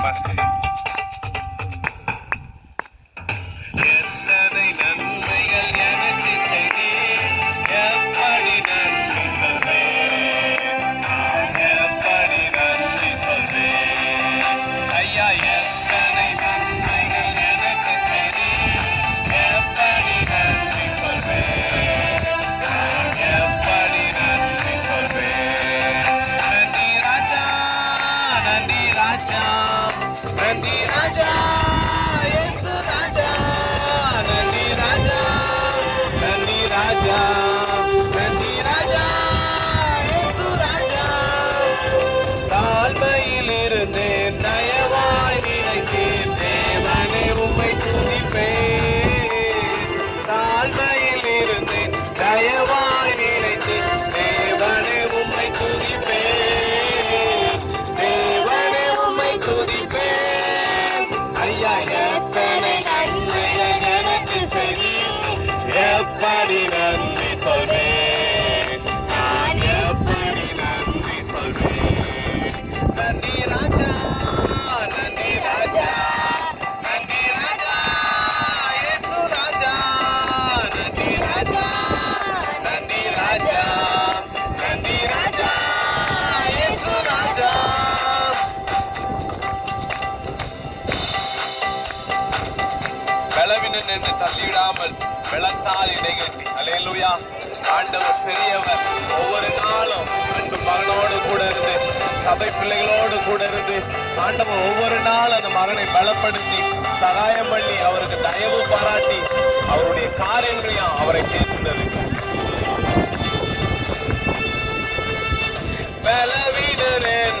Pase. राजा செலவின நின்று தள்ளிவிடாமல் வெள்ளத்தால் இடைகட்டி அலையலுயா ஆண்டவர் பெரியவர். ஒவ்வொரு நாளும் அன்பு மகனோடு கூட இருந்து சபை பிள்ளைகளோடு கூட இருந்து ஆண்டவர் ஒவ்வொரு நாள் அந்த மகனை பலப்படுத்தி சகாயம் பண்ணி அவருக்கு தயவு பாராட்டி அவருடைய காரியங்களையும் அவரை தேற்றினது பலவீனன்